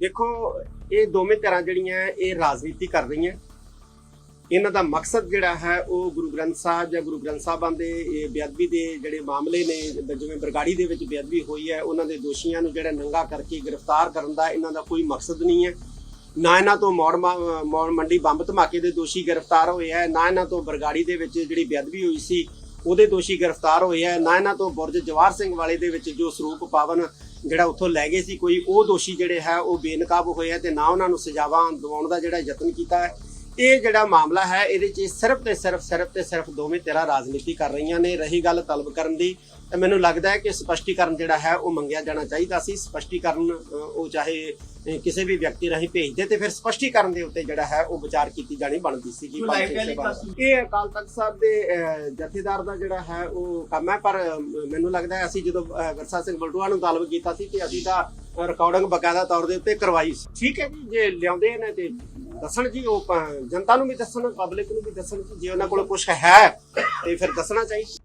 ਦੇਖੋ, ਇਹ ਦੋਵੇਂ ਤਰ੍ਹਾਂ ਜਿਹੜੀਆਂ, ਇਹ ਰਾਜਨੀਤੀ ਕਰ ਰਹੀਆਂ। ਇਹਨਾਂ ਦਾ ਮਕਸਦ ਜਿਹੜਾ ਹੈ, ਉਹ ਗੁਰੂ ਗ੍ਰੰਥ ਸਾਹਿਬ ਜਾਂ ਗੁਰੂ ਗ੍ਰੰਥ ਸਾਹਿਬਾਂ ਦੇ, ਇਹ ਬੇਅਦਬੀ ਦੇ ਜਿਹੜੇ ਮਾਮਲੇ ਨੇ ਜਿਵੇਂ ਬਰਗਾੜੀ ਦੇ ਵਿੱਚ ਬੇਅਦਬੀ ਹੋਈ ਹੈ, ਉਹਨਾਂ ਦੇ ਦੋਸ਼ੀਆਂ ਨੂੰ ਜਿਹੜਾ ਨੰਗਾ ਕਰਕੇ ਗ੍ਰਿਫਤਾਰ ਕਰਨ ਦਾ ਇਹਨਾਂ ਦਾ ਕੋਈ ਮਕਸਦ ਨਹੀਂ ਹੈ। ਨਾ ਇਹਨਾਂ ਤੋਂ ਮੌੜ ਮਾ- ਮੌੜ ਮੰਡੀ ਬੰਬ ਧਮਾਕੇ ਦੇ ਦੋਸ਼ੀ ਗ੍ਰਿਫਤਾਰ ਹੋਏ ਹੈ, ਨਾ ਇਹਨਾਂ ਤੋਂ ਬਰਗਾੜੀ ਦੇ ਵਿੱਚ ਜਿਹੜੀ ਬੇਅਦਬੀ ਹੋਈ ਸੀ, ਉਹਦੇ ਦੋਸ਼ੀ ਗ੍ਰਿਫਤਾਰ ਹੋਏ ਹੈ, ਨਾ ਇਹਨਾਂ ਤੋਂ ਬੁਰਜ ਜਵਾਰ ਸਿੰਘ ਵਾਲੇ ਦੇ ਵਿੱਚ ਜੋ ਸਰੂਪ ਪਾਵਨ ਜਿਹੜਾ ਉੱਥੋਂ ਲੈ ਗਏ ਸੀ, ਕੋਈ ਉਹ ਦੋਸ਼ੀ ਜਿਹੜੇ ਹੈ, ਉਹ ਬੇਨਕਾਬ ਹੋਏ ਹੈ ਤੇ ਨਾ ਉਹਨਾਂ ਨੂੰ ਸਜ਼ਾਵਾਂ ਦਿਵਾਉਣ ਦਾ ਜਿਹੜਾ ਯਤਨ ਕੀਤਾ ਹੈ। ਇਹ ਜਿਹੜਾ ਮਾਮਲਾ ਹੈ ਇਹਦੇ 'ਚ ਸਿਰਫ ਤੇ ਸਿਰਫ ਸਿਰਫ ਤੇ ਸਿਰਫ ਦੋਵੇਂ ਧਿਰਾਂ ਰਾਜਨੀਤੀ ਕਰ ਰਹੀਆਂ ਨੇ। ਰਹੀ ਗੱਲ ਤਲਬ ਕਰਨ ਦੀ ਤਾਂ ਮੈਨੂੰ ਲੱਗਦਾ ਹੈ ਕਿ ਸਪਸ਼ਟੀਕਰਨ ਜਿਹੜਾ ਹੈ ਉਹ ਮੰਗਿਆ ਜਾਣਾ ਚਾਹੀਦਾ ਸੀ। ਸਪਸ਼ਟੀਕਰਨ ਉਹ ਚਾਹੇ ਕਿਸੇ ਵੀ ਵਿਅਕਤੀ ਰਾਹੀਂ ਭੇਜਦੇ ਤੇ ਫਿਰ ਸਪਸ਼ਟੀਕਰਨ ਦੇ ਉੱਤੇ ਜਿਹੜਾ ਹੈ ਉਹ ਵਿਚਾਰ ਕੀਤੀ ਜਾਣੀ ਬਣਦੀ telecast ਵਾਰ। ਇਹ ਅਕਾਲ ਤਖਤ ਸਾਹਿਬ ਦੇ ਜਥੇਦਾਰ ਦਾ ਜਿਹੜਾ ਹੈ ਉਹ ਕੰਮ ਹੈ ਪਰ ਮੈਨੂੰ ਲੱਗਦਾ ਹੈ ਅਸੀਂ ਜਦੋਂ ਅ, ਗੁਰਸਾ ਸਿੰਘ ਬਲਟੂਆ ਨੂੰ ਤਾਲਬ ਕੀਤਾ ਸੀ ਤੇ ਅਸੀਂ ਤਾਂ ਰਿਕਾਰਡਿੰਗ ਬਕਾਇਦਾ ਤੌਰ ਦੇ ਉੱਤੇ ਕਰਵਾਈ ਸੀ। ਠੀਕ ਹੈ ਜੀ ਜੇ ਲਿਆਉਂਦੇ ਨੇ ਤੇ ਦੱਸਣ ਜੀ, ਉਹ ਪ- ਜਨਤਾ ਨੂੰ ਵੀ ਦੱਸਣ, ਪਬਲਿਕ ਨੂੰ ਵੀ ਦੱਸਣ ਕਿ ਜੇ ਉਹਨਾਂ ਕੋਲ ਕੁਝ ਹੈ, ਤੇ ਫਿਰ ਦੱਸਣਾ ਚਾਹੀਦਾ।